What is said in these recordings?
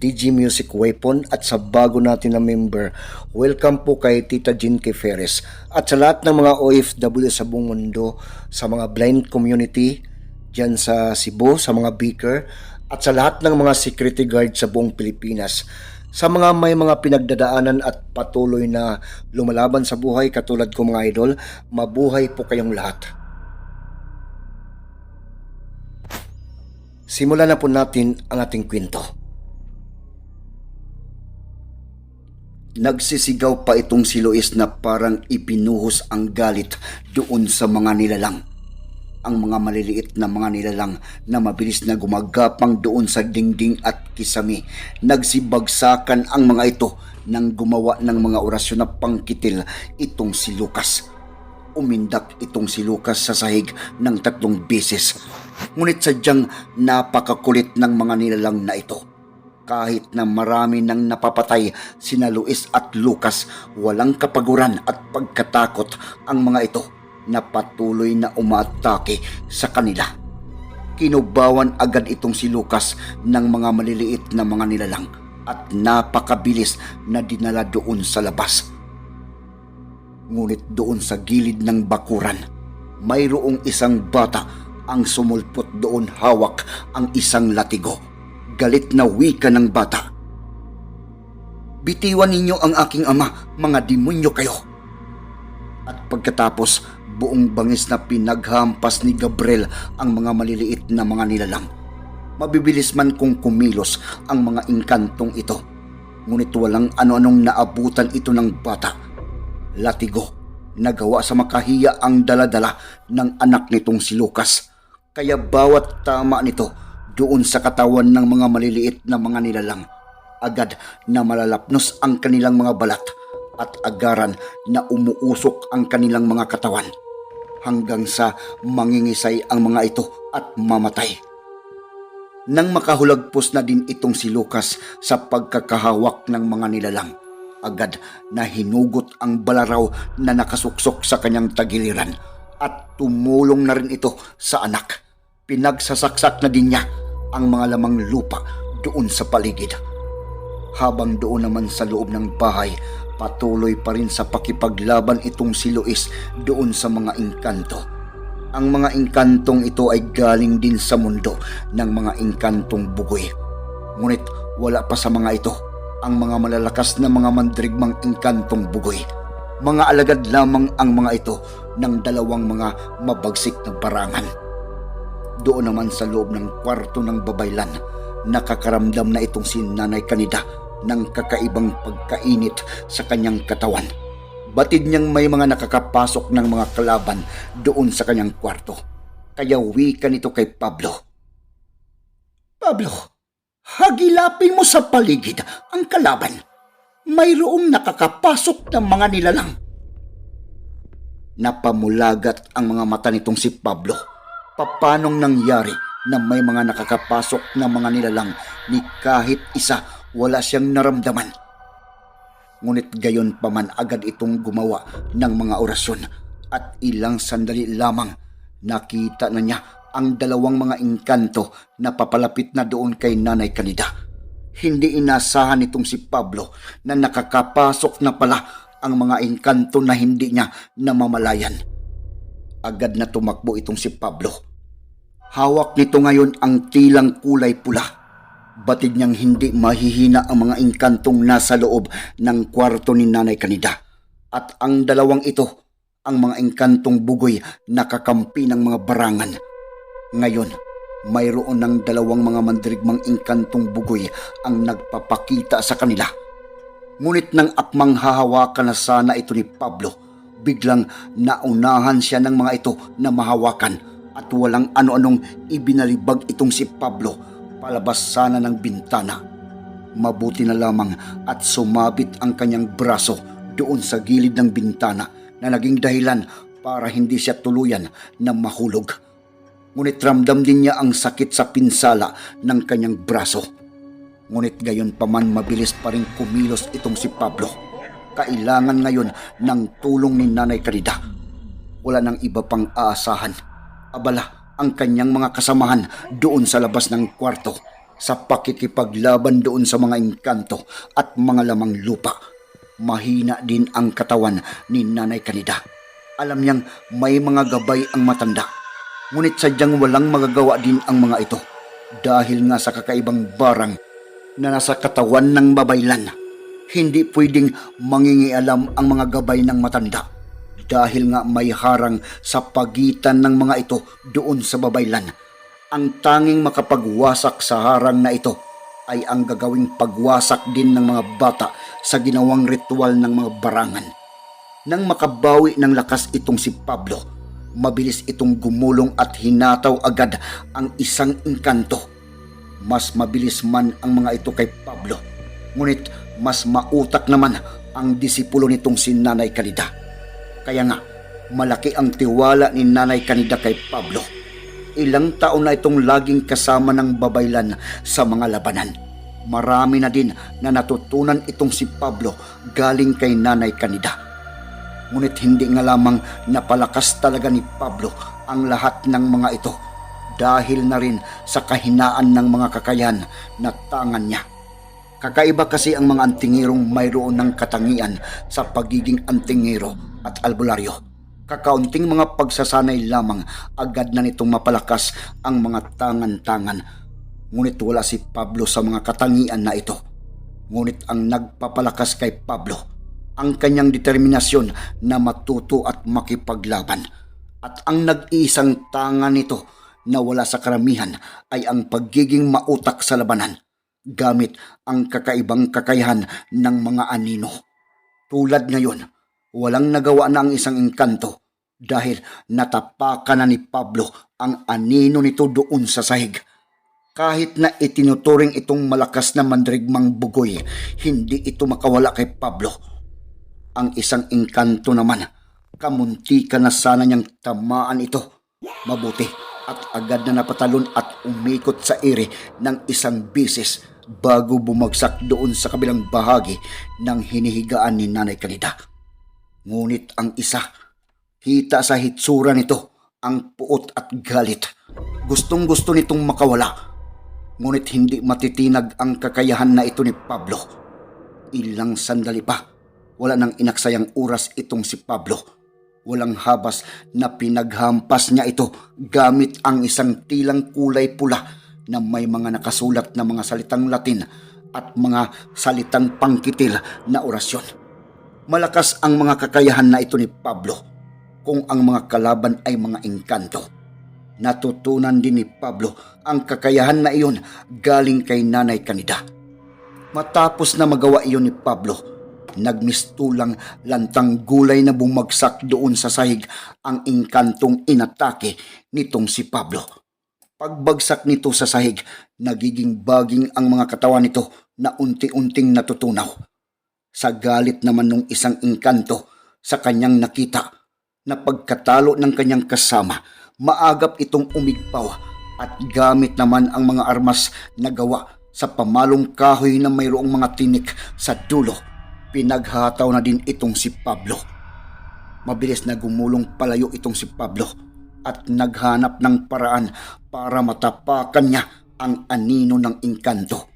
DG Music Weapon at sa bago natin na member, welcome po kay Tita K. Ferres at sa lahat ng mga OFW sa buong mundo, sa mga blind community dyan sa Cebu, sa mga beaker at sa lahat ng mga security guard sa buong Pilipinas. Sa mga may mga pinagdadaanan at patuloy na lumalaban sa buhay katulad ko mga idol, mabuhay po kayong lahat. Simulan na po natin ang ating kwento. Nagsisigaw pa itong si Lois na parang ipinuhos ang galit doon sa mga nilalang. Ang mga maliliit na mga nilalang na mabilis na gumagapang doon sa dingding at kisami. Nagsibagsakan ang mga ito nang gumawa ng mga orasyon na pangkitil itong si Lucas. Umindak itong si Lucas sa sahig ng tatlong beses. Ngunit sadyang napakakulit ng mga nilalang na ito kahit na marami nang napapatay sina Luis at Lucas, walang kapaguran at pagkatakot ang mga ito na patuloy na umatake sa kanila. Kinubawan agad itong si Lucas ng mga maliliit na mga nilalang at napakabilis na dinala doon sa labas. Ngunit doon sa gilid ng bakuran, mayroong isang bata ang sumulpot doon hawak ang isang latigo galit na wika ng bata. Bitiwan ninyo ang aking ama, mga demonyo kayo. At pagkatapos, buong bangis na pinaghampas ni Gabriel ang mga maliliit na mga nilalang. Mabibilis man kung kumilos ang mga inkantong ito. Ngunit walang ano-anong naabutan ito ng bata. Latigo, nagawa sa makahiya ang daladala ng anak nitong si Lucas. Kaya bawat tama nito doon sa katawan ng mga maliliit na mga nilalang. Agad na malalapnos ang kanilang mga balat at agaran na umuusok ang kanilang mga katawan hanggang sa mangingisay ang mga ito at mamatay. Nang makahulagpos na din itong si Lucas sa pagkakahawak ng mga nilalang, agad na hinugot ang balaraw na nakasuksok sa kanyang tagiliran at tumulong na rin ito sa anak. Pinagsasaksak na din niya ang mga lamang lupa doon sa paligid. Habang doon naman sa loob ng bahay, patuloy pa rin sa pakipaglaban itong si Luis doon sa mga engkanto. Ang mga engkantong ito ay galing din sa mundo ng mga engkantong bugoy. Ngunit wala pa sa mga ito ang mga malalakas na mga mandrigmang engkantong bugoy. Mga alagad lamang ang mga ito ng dalawang mga mabagsik na barangan. Doon naman sa loob ng kwarto ng babaylan, nakakaramdam na itong si Nanay Kanida ng kakaibang pagkainit sa kanyang katawan. Batid niyang may mga nakakapasok ng mga kalaban doon sa kanyang kwarto. Kaya wika nito kay Pablo. Pablo, hagilapin mo sa paligid ang kalaban. Mayroong nakakapasok ng mga nilalang. Napamulagat ang mga mata nitong si Pablo papanong nangyari na may mga nakakapasok na mga nilalang ni kahit isa wala siyang naramdaman. Ngunit gayon pa man agad itong gumawa ng mga orasyon at ilang sandali lamang nakita na niya ang dalawang mga engkanto na papalapit na doon kay Nanay Kanida. Hindi inasahan nitong si Pablo na nakakapasok na pala ang mga engkanto na hindi niya namamalayan. Agad na tumakbo itong si Pablo Hawak nito ngayon ang tilang kulay pula. Batid niyang hindi mahihina ang mga engkantong nasa loob ng kwarto ni Nanay Kanida. At ang dalawang ito, ang mga engkantong bugoy na kakampi ng mga barangan. Ngayon, mayroon ng dalawang mga mandrigmang engkantong bugoy ang nagpapakita sa kanila. Ngunit nang akmang hahawakan na sana ito ni Pablo, biglang naunahan siya ng mga ito na mahawakan at walang ano-anong ibinalibag itong si Pablo palabas sana ng bintana. Mabuti na lamang at sumabit ang kanyang braso doon sa gilid ng bintana na naging dahilan para hindi siya tuluyan na mahulog. Ngunit ramdam din niya ang sakit sa pinsala ng kanyang braso. Ngunit gayon pa man mabilis pa rin kumilos itong si Pablo. Kailangan ngayon ng tulong ni Nanay Caridad. Wala nang iba pang aasahan. Abala ang kanyang mga kasamahan doon sa labas ng kwarto sa pakikipaglaban doon sa mga engkanto at mga lamang lupa. Mahina din ang katawan ni Nanay Caridad. Alam niyang may mga gabay ang matanda. Ngunit sadyang walang magagawa din ang mga ito dahil nga sa kakaibang barang na nasa katawan ng babaylan. Hindi pwedeng mangingialam ang mga gabay ng matanda dahil nga may harang sa pagitan ng mga ito doon sa babaylan. Ang tanging makapagwasak sa harang na ito ay ang gagawing pagwasak din ng mga bata sa ginawang ritual ng mga barangan. Nang makabawi ng lakas itong si Pablo, mabilis itong gumulong at hinataw agad ang isang engkanto. Mas mabilis man ang mga ito kay Pablo, ngunit mas mautak naman ang disipulo nitong si Nanay Kanida. Kaya nga, malaki ang tiwala ni Nanay Kanida kay Pablo. Ilang taon na itong laging kasama ng babaylan sa mga labanan. Marami na din na natutunan itong si Pablo galing kay Nanay Kanida. Ngunit hindi nga lamang napalakas talaga ni Pablo ang lahat ng mga ito dahil na rin sa kahinaan ng mga kakayahan na tangan niya. Kakaiba kasi ang mga antingirong mayroon ng katangian sa pagiging antingero at albularyo. Kakaunting mga pagsasanay lamang agad na nitong mapalakas ang mga tangan-tangan. Ngunit wala si Pablo sa mga katangian na ito. Ngunit ang nagpapalakas kay Pablo, ang kanyang determinasyon na matuto at makipaglaban. At ang nag-iisang tangan nito na wala sa karamihan ay ang pagiging mautak sa labanan gamit ang kakaibang kakayahan ng mga anino. Tulad ngayon, walang nagawa na ang isang engkanto dahil natapakan na ni Pablo ang anino nito doon sa sahig. Kahit na itinuturing itong malakas na mandrigmang bugoy, hindi ito makawala kay Pablo. Ang isang engkanto naman, kamunti ka na sana niyang tamaan ito. Mabuti at agad na napatalon at umikot sa ere ng isang bisis bago bumagsak doon sa kabilang bahagi ng hinihigaan ni Nanay Kanida. Ngunit ang isa, kita sa hitsura nito ang puot at galit. Gustong gusto nitong makawala. Ngunit hindi matitinag ang kakayahan na ito ni Pablo. Ilang sandali pa, wala nang inaksayang oras itong si Pablo. Walang habas na pinaghampas niya ito gamit ang isang tilang kulay pula na may mga nakasulat na mga salitang Latin at mga salitang pangkitil na orasyon. Malakas ang mga kakayahan na ito ni Pablo kung ang mga kalaban ay mga engkanto. Natutunan din ni Pablo ang kakayahan na iyon galing kay Nanay Kanida. Matapos na magawa iyon ni Pablo, nagmistulang lantang gulay na bumagsak doon sa sahig ang engkantong inatake nitong si Pablo. Pagbagsak nito sa sahig, nagiging baging ang mga katawan nito na unti-unting natutunaw. Sa galit naman ng isang engkanto sa kanyang nakita na pagkatalo ng kanyang kasama, maagap itong umigpaw at gamit naman ang mga armas na gawa sa pamalong kahoy na mayroong mga tinik sa dulo. Pinaghataw na din itong si Pablo. Mabilis na gumulong palayo itong si Pablo at naghanap ng paraan para matapakan niya ang anino ng engkanto.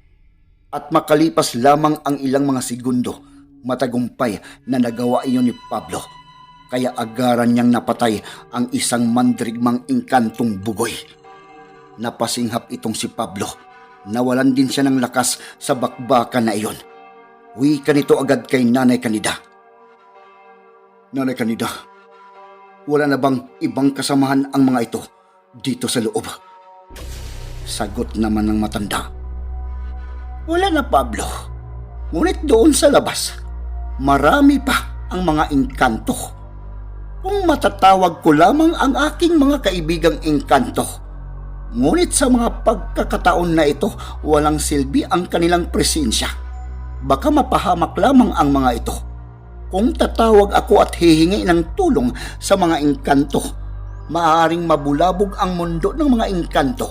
At makalipas lamang ang ilang mga segundo, matagumpay na nagawa iyon ni Pablo. Kaya agaran niyang napatay ang isang mandrigmang engkantong bugoy. Napasinghap itong si Pablo. Nawalan din siya ng lakas sa bakbakan na iyon. Uwi ka nito agad kay Nanay Kanida. Nanay Kanida, wala na bang ibang kasamahan ang mga ito dito sa loob? Sagot naman ng matanda. Wala na Pablo. Ngunit doon sa labas, marami pa ang mga engkanto. Kung matatawag ko lamang ang aking mga kaibigang engkanto. Ngunit sa mga pagkakataon na ito, walang silbi ang kanilang presensya. Baka mapahamak lamang ang mga ito. kung tatawag ako at hihingi ng tulong sa mga engkanto, maaaring mabulabog ang mundo ng mga engkanto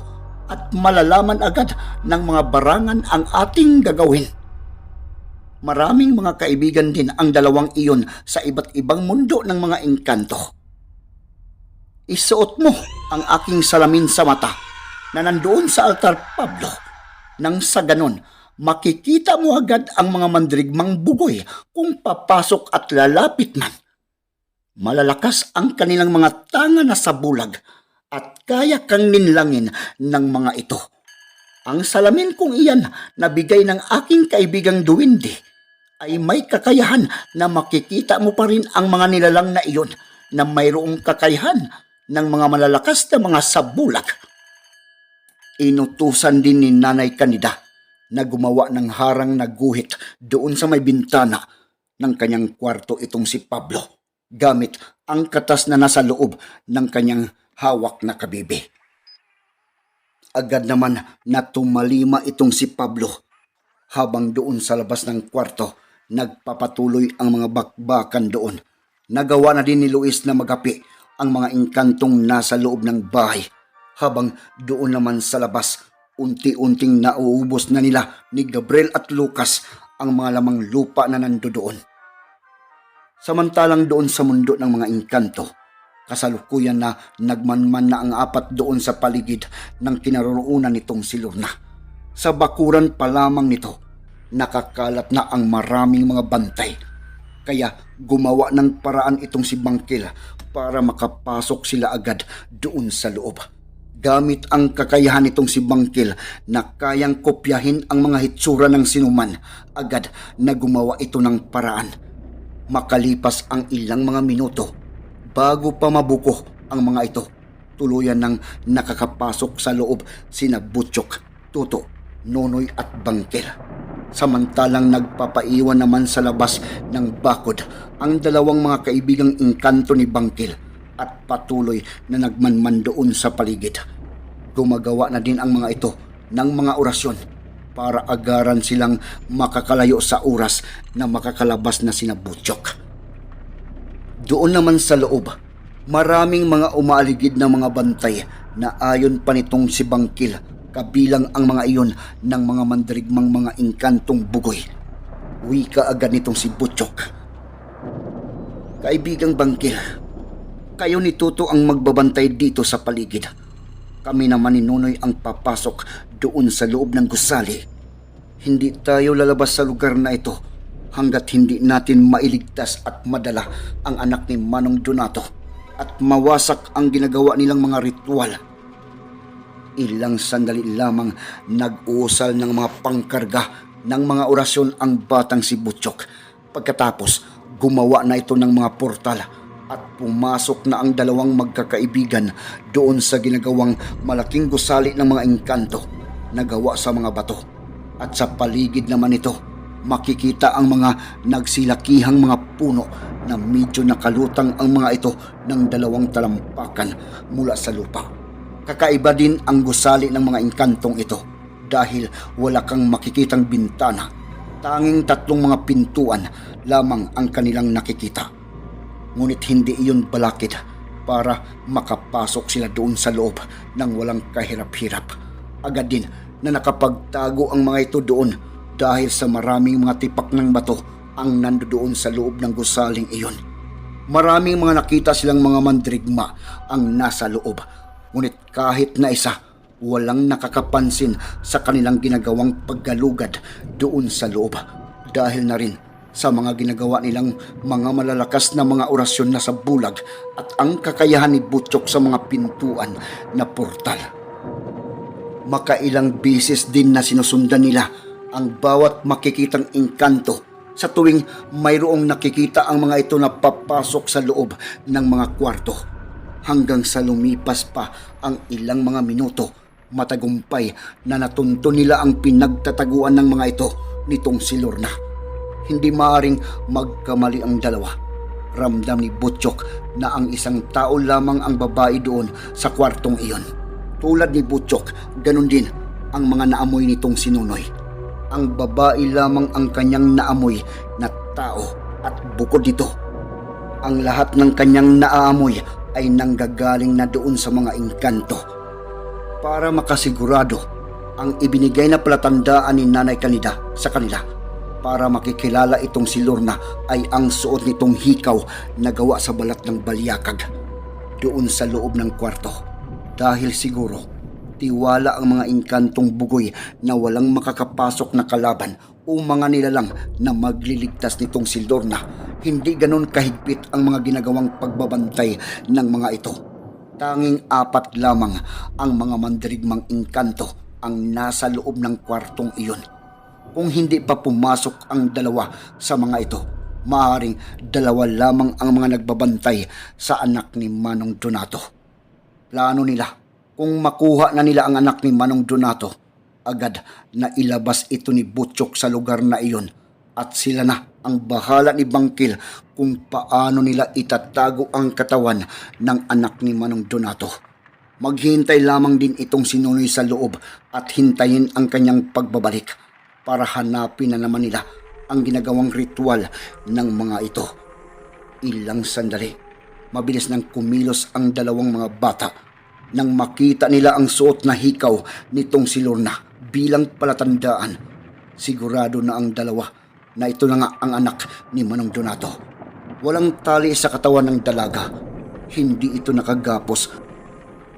at malalaman agad ng mga barangan ang ating gagawin. Maraming mga kaibigan din ang dalawang iyon sa iba't ibang mundo ng mga engkanto. Isuot mo ang aking salamin sa mata na nandoon sa altar Pablo. Nang sa ganon, makikita mo agad ang mga mandirigmang bugoy kung papasok at lalapit man. Malalakas ang kanilang mga tanga na sa bulag at kaya kang ninlangin ng mga ito. Ang salamin kong iyan na bigay ng aking kaibigang Duwindi ay may kakayahan na makikita mo pa rin ang mga nilalang na iyon na mayroong kakayahan ng mga malalakas na mga sabulag. Inutusan din ni Nanay Kanida na gumawa ng harang na guhit doon sa may bintana ng kanyang kwarto itong si Pablo gamit ang katas na nasa loob ng kanyang hawak na kabibi. Agad naman na tumalima itong si Pablo habang doon sa labas ng kwarto nagpapatuloy ang mga bakbakan doon. Nagawa na din ni Luis na magapi ang mga engkantong nasa loob ng bahay habang doon naman sa labas unti-unting nauubos na nila ni Gabriel at Lucas ang mga lamang lupa na nandoon. Samantalang doon sa mundo ng mga engkanto, kasalukuyan na nagmanman na ang apat doon sa paligid ng kinaroroonan nitong si Lorna. Sa bakuran pa lamang nito, nakakalat na ang maraming mga bantay. Kaya gumawa ng paraan itong si Bangkil para makapasok sila agad doon sa loob. Gamit ang kakayahan nitong si Bangkil na kayang kopyahin ang mga hitsura ng sinuman, agad na gumawa ito ng paraan. Makalipas ang ilang mga minuto, bago pa mabuko ang mga ito, tuluyan ng nakakapasok sa loob sina Butchok, Tuto, Nonoy at Bangkil. Samantalang nagpapaiwan naman sa labas ng bakod ang dalawang mga kaibigang engkanto ni Bangkil at patuloy na nagmanman doon sa paligid. Gumagawa na din ang mga ito ng mga orasyon para agaran silang makakalayo sa oras na makakalabas na sina Butchok. Doon naman sa loob, maraming mga umaaligid na mga bantay na ayon pa nitong si Bangkil kabilang ang mga iyon ng mga mandirigmang mga engkantong bugoy. Wika agad nitong si Butchok. Kaibigang Bangkil, kayo ni Tuto ang magbabantay dito sa paligid. Kami naman ni Nunoy ang papasok doon sa loob ng gusali. Hindi tayo lalabas sa lugar na ito hanggat hindi natin mailigtas at madala ang anak ni Manong Donato at mawasak ang ginagawa nilang mga ritual. Ilang sandali lamang nag-uusal ng mga pangkarga ng mga orasyon ang batang si Butchok. Pagkatapos, gumawa na ito ng mga portal at pumasok na ang dalawang magkakaibigan doon sa ginagawang malaking gusali ng mga engkanto na gawa sa mga bato. At sa paligid naman ito, makikita ang mga nagsilakihang mga puno na medyo nakalutang ang mga ito ng dalawang talampakan mula sa lupa. Kakaiba din ang gusali ng mga engkantong ito dahil wala kang makikitang bintana. Tanging tatlong mga pintuan lamang ang kanilang nakikita. Ngunit hindi iyon balakid para makapasok sila doon sa loob ng walang kahirap-hirap. Agad din na nakapagtago ang mga ito doon dahil sa maraming mga tipak ng bato ang nandoon sa loob ng gusaling iyon. Maraming mga nakita silang mga mandrigma ang nasa loob. Ngunit kahit na isa, walang nakakapansin sa kanilang ginagawang paggalugad doon sa loob. Dahil na rin sa mga ginagawa nilang mga malalakas na mga orasyon na sa bulag at ang kakayahan ni Butchok sa mga pintuan na portal. Makailang bisis din na sinusundan nila ang bawat makikitang engkanto sa tuwing mayroong nakikita ang mga ito na papasok sa loob ng mga kwarto. Hanggang sa lumipas pa ang ilang mga minuto, matagumpay na natunto nila ang pinagtataguan ng mga ito nitong si Lorna. Hindi maaring magkamali ang dalawa. Ramdam ni Butchok na ang isang tao lamang ang babae doon sa kwartong iyon. Tulad ni Butchok, ganun din ang mga naamoy nitong sinunoy. Ang babae lamang ang kanyang naamoy na tao At bukod dito, ang lahat ng kanyang naaamoy ay nanggagaling na doon sa mga engkanto. Para makasigurado, ang ibinigay na palatandaan ni Nanay Kanida sa kanila para makikilala itong si Lorna ay ang suot nitong hikaw na gawa sa balat ng balyakag doon sa loob ng kwarto. Dahil siguro, tiwala ang mga inkantong bugoy na walang makakapasok na kalaban o mga nilalang na magliligtas nitong si Lorna. Hindi ganon kahigpit ang mga ginagawang pagbabantay ng mga ito. Tanging apat lamang ang mga mandirigmang inkanto ang nasa loob ng kwartong iyon. Kung hindi pa pumasok ang dalawa sa mga ito, maaaring dalawa lamang ang mga nagbabantay sa anak ni Manong Donato. Plano nila, kung makuha na nila ang anak ni Manong Donato, agad na ilabas ito ni Butchok sa lugar na iyon at sila na ang bahala ni Bangkil kung paano nila itatago ang katawan ng anak ni Manong Donato. Maghintay lamang din itong sinunoy sa loob at hintayin ang kanyang pagbabalik para hanapin na naman nila ang ginagawang ritual ng mga ito. Ilang sandali, mabilis nang kumilos ang dalawang mga bata nang makita nila ang suot na hikaw nitong si Lorna bilang palatandaan. Sigurado na ang dalawa na ito na nga ang anak ni Manong Donato. Walang tali sa katawan ng dalaga. Hindi ito nakagapos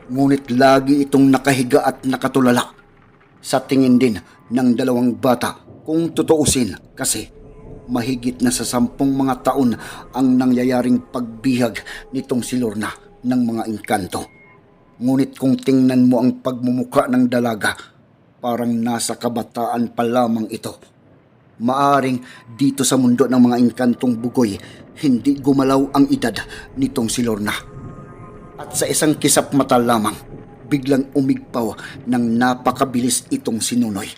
ngunit lagi itong nakahiga at nakatulala. Sa tingin din ng dalawang bata kung tutuusin kasi mahigit na sa sampung mga taon ang nangyayaring pagbihag nitong si Lorna ng mga engkanto. Ngunit kung tingnan mo ang pagmumuka ng dalaga, parang nasa kabataan pa lamang ito. Maaring dito sa mundo ng mga engkantong bugoy, hindi gumalaw ang edad nitong si Lorna. At sa isang kisap mata lamang, biglang umigpaw ng napakabilis itong sinunoy.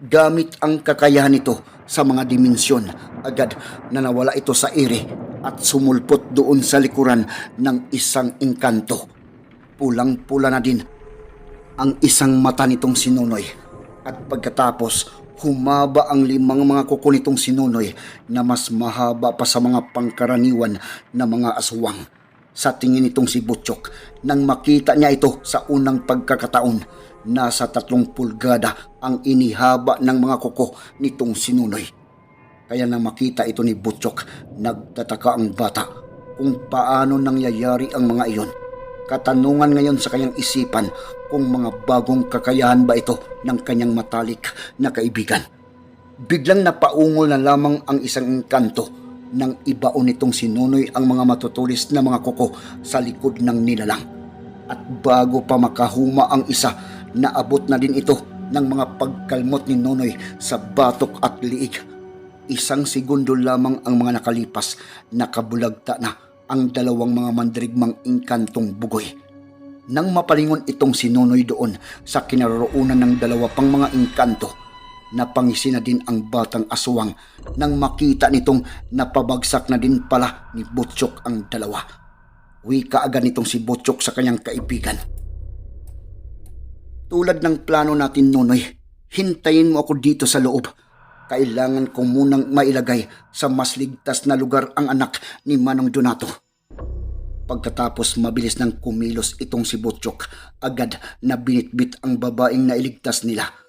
Gamit ang kakayahan nito sa mga dimensyon, agad na nawala ito sa ere at sumulpot doon sa likuran ng isang engkanto. Pulang-pula na din ang isang mata nitong sinunoy. At pagkatapos, humaba ang limang mga kuko nitong sinunoy na mas mahaba pa sa mga pangkaraniwan na mga aswang sa tingin nitong si Butchok nang makita niya ito sa unang pagkakataon. Nasa tatlong pulgada ang inihaba ng mga kuko nitong sinunoy. Kaya nang makita ito ni Butchok, nagtataka ang bata kung paano nangyayari ang mga iyon. Katanungan ngayon sa kanyang isipan kung mga bagong kakayahan ba ito ng kanyang matalik na kaibigan. Biglang napaungol na lamang ang isang engkanto nang ibaon nitong sinunoy ang mga matutulis na mga kuko sa likod ng nilalang. At bago pa makahuma ang isa, naabot na din ito ng mga pagkalmot ni Nonoy sa batok at liig. Isang segundo lamang ang mga nakalipas, nakabulagta na ang dalawang mga mandrigmang inkantong bugoy. Nang mapalingon itong sinunoy doon sa kinaroroonan ng dalawa pang mga engkanto, Napangisi na din ang batang aswang nang makita nitong napabagsak na din pala ni Butchok ang dalawa. Wika agad nitong si Butchok sa kanyang kaibigan. Tulad ng plano natin, Nonoy, hintayin mo ako dito sa loob. Kailangan ko munang mailagay sa mas ligtas na lugar ang anak ni Manong Donato. Pagkatapos mabilis nang kumilos itong si Butchok, agad na binitbit ang babaeng nailigtas nila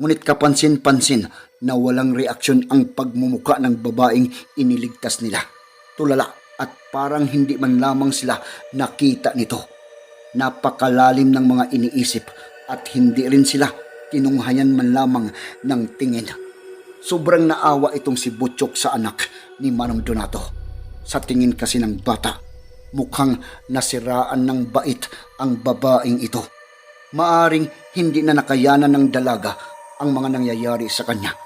Ngunit kapansin-pansin na walang reaksyon ang pagmumuka ng babaeng iniligtas nila. Tulala at parang hindi man lamang sila nakita nito. Napakalalim ng mga iniisip at hindi rin sila tinunghayan man lamang ng tingin. Sobrang naawa itong si Butchok sa anak ni Manong Donato. Sa tingin kasi ng bata, mukhang nasiraan ng bait ang babaeng ito. Maaring hindi na nakayanan ng dalaga ang mga nangyayari sa kanya.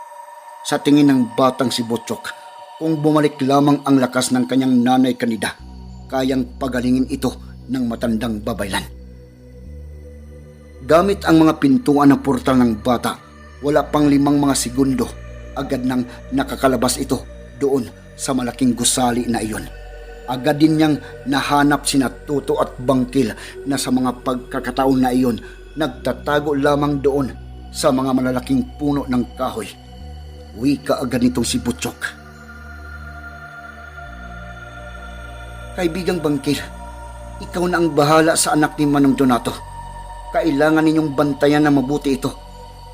Sa tingin ng batang si Butchok, kung bumalik lamang ang lakas ng kanyang nanay kanida, kayang pagalingin ito ng matandang babaylan. Gamit ang mga pintuan ng portal ng bata, wala pang limang mga segundo, agad nang nakakalabas ito doon sa malaking gusali na iyon. Agad din niyang nahanap sina Tuto at Bangkil na sa mga pagkakataon na iyon nagtatago lamang doon sa mga malalaking puno ng kahoy. Wika agad nitong si Butchok. Kaibigang Bangkil, ikaw na ang bahala sa anak ni Manong Donato. Kailangan ninyong bantayan na mabuti ito.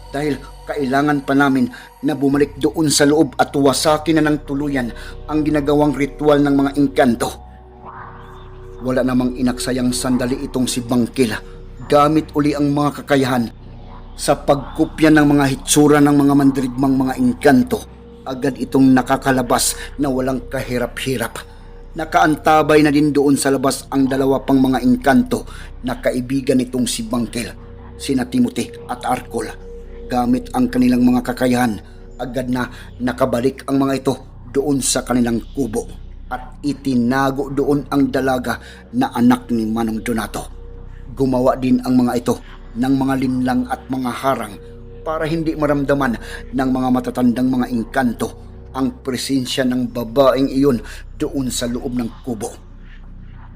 Dahil kailangan pa namin na bumalik doon sa loob at wasakin na ng tuluyan ang ginagawang ritual ng mga engkanto. Wala namang inaksayang sandali itong si Bangkil gamit uli ang mga kakayahan sa pagkupya ng mga hitsura ng mga mandirigmang mga engkanto. Agad itong nakakalabas na walang kahirap-hirap. Nakaantabay na din doon sa labas ang dalawa pang mga engkanto na kaibigan nitong si Bangkil, sina Timothy at Arkol. Gamit ang kanilang mga kakayahan, agad na nakabalik ang mga ito doon sa kanilang kubo at itinago doon ang dalaga na anak ni Manong Donato. Gumawa din ang mga ito ng mga linlang at mga harang para hindi maramdaman ng mga matatandang mga engkanto ang presensya ng babaeng iyon doon sa loob ng kubo.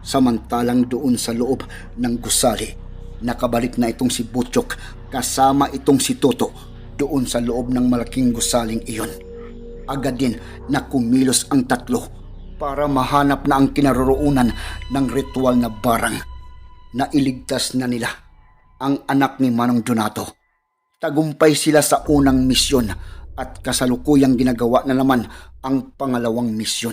Samantalang doon sa loob ng gusali, nakabalik na itong si Butchok kasama itong si Toto doon sa loob ng malaking gusaling iyon. Agad din na kumilos ang tatlo para mahanap na ang kinaroroonan ng ritual na barang na iligtas na nila ang anak ni Manong Donato. Tagumpay sila sa unang misyon at kasalukuyang ginagawa na naman ang pangalawang misyon.